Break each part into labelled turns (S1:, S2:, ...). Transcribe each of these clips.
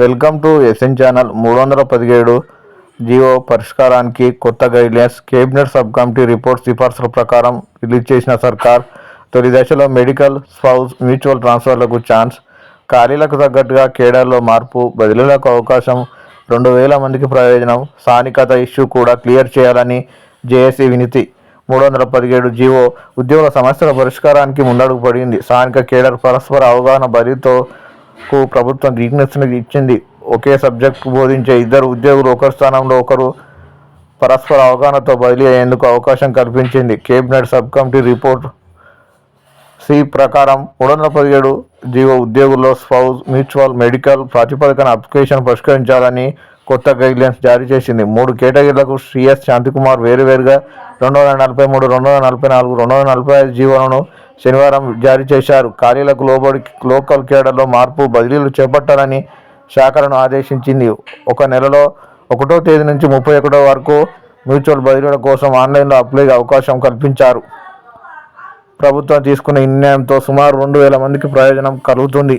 S1: Welcome to SN channel మూడు వందల పదిహేడు. జియో పరిష్కారానికి కొత్త guidelines cabinet sub committee report సిఫార్సుల ప్రకారం రిలీజ్ చేసిన సర్కార్ తొలి దశలో మెడికల్ స్పౌస్ మ్యూచువల్ ట్రాన్స్ఫర్లకు ఛాన్స్ ఖాళీలకు తగ్గట్టుగా కేడర్లో మార్పు బదిలీలకు అవకాశం రెండు వేల మందికి ప్రయోజనం స్థానికత ఇష్యూ కూడా క్లియర్ చేయాలని జేఏసీ వినితి. మూడు వందల పదిహేడు జీవో ఉద్యోగుల సమస్యల పరిష్కారానికి ముందడుగు పడింది. స్థానిక కేడర్ పరస్పర అవగాహన బరితో కు ప్రభుత్వం వీక్నెస్ ఇచ్చింది. ఒకే సబ్జెక్ట్ బోధించే ఇద్దరు ఉద్యోగులు ఒకరి స్థానంలో ఒకరు పరస్పర అవగాహనతో బదిలీ అయ్యేందుకు అవకాశం కల్పించింది. కేబినెట్ సబ్ కమిటీ రిపోర్ట్ సి ప్రకారం మూడు వందల పదిహేడు జీవో ఉద్యోగుల్లో స్పౌజ్ మ్యూచువల్ మెడికల్ ప్రాతిపదికన అప్లికేషన్ పరిష్కరించాలని కొత్త గైడ్లైన్స్ జారీ చేసింది. మూడు కేటగిరీలకు సిఎస్ శాంతికుమార్ వేరువేరుగా రెండు వందల నలభై మూడు రెండు వందల నలభై నాలుగు రెండు వందల నలభై ఐదు జీవోలను శనివారం జారీ చేశారు. ఖాళీలకు లోబడి లోకల్ కేడర్లో మార్పు బదిలీలు చేపట్టాలని శాఖలను ఆదేశించింది. ఒక నెలలో ఒకటో తేదీ నుంచి ముప్పై ఒకటో వరకు మ్యూచువల్ బదిలీల కోసం ఆన్లైన్లో అప్లై అవకాశం కల్పించారు. ప్రభుత్వం తీసుకున్న నిర్ణయంతో సుమారు రెండు వేల మందికి ప్రయోజనం కలుగుతుంది.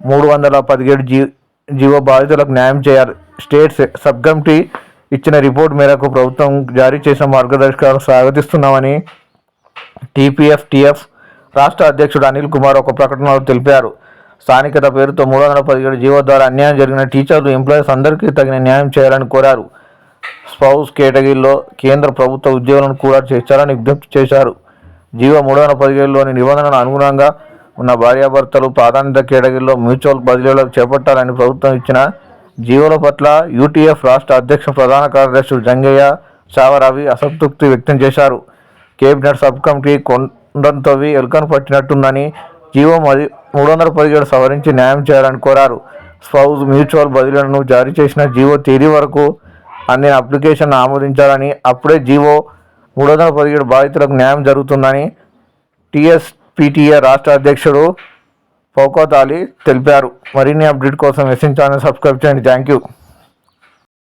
S1: మూడు వందల పదిహేడు జీ జీవో బాధితులకు న్యాయం చేయాలి. స్టేట్ సబ్ కమిటీ ఇచ్చిన రిపోర్ట్ మేరకు ప్రభుత్వం జారీ చేసిన మార్గదర్శకాలను స్వాగతిస్తున్నామని టీపీఎఫ్ టీఎఫ్ రాష్ట్ర అధ్యక్షుడు అనిల్ కుమార్ ఒక ప్రకటనలో తెలిపారు. స్థానికత పేరుతో మూడు వందల పదిహేడు జీవో ద్వారా అన్యాయం జరిగిన టీచర్లు ఎంప్లాయీస్ అందరికీ తగిన న్యాయం చేయాలని కోరారు. స్పౌస్ కేటగిరీలో కేంద్ర ప్రభుత్వ ఉద్యోగులను కూడా చేర్చాలని విజ్ఞప్తి చేశారు. జీవో మూడు వందల పదిహేడులోని నిబంధనలకు అనుగుణంగా ఉన్న భార్యాభర్తలు ప్రాధాన్యత కేటగిరీలో మ్యూచువల్ బదిలీలకు చేపట్టాలని ప్రభుత్వం ఇచ్చిన జీవోల పట్ల యూటీఎఫ్ రాష్ట్ర అధ్యక్ష ప్రధాన కార్యదర్శులు జంగయ్య సావరావి అసంతృప్తి వ్యక్తం చేశారు. కేబినెట్ సబ్ కమిటీ కొండంతోవి ఎలుకను పట్టినట్టుందని జీవో మది మూడు వందల పదిహేడు సవరించి న్యాయం చేయాలని కోరారు. స్పౌజ్ మ్యూచువల్ బదిలీలను జారీ చేసిన జీవో తేదీ వరకు అందిన అప్లికేషన్ ఆమోదించాలని అప్పుడే జీవో మూడు వందల పదిహేడు బాధితులకు న్యాయం జరుగుతుందని టీఎస్పీటీఏ రాష్ట్ర అధ్యక్షుడు ఫౌకత్ అలీ తెలిపారు. మరిన్ని అప్డేట్ కోసం ఎస్ఎన్ ఛానల్ సబ్స్క్రైబ్ చేయండి. Thank you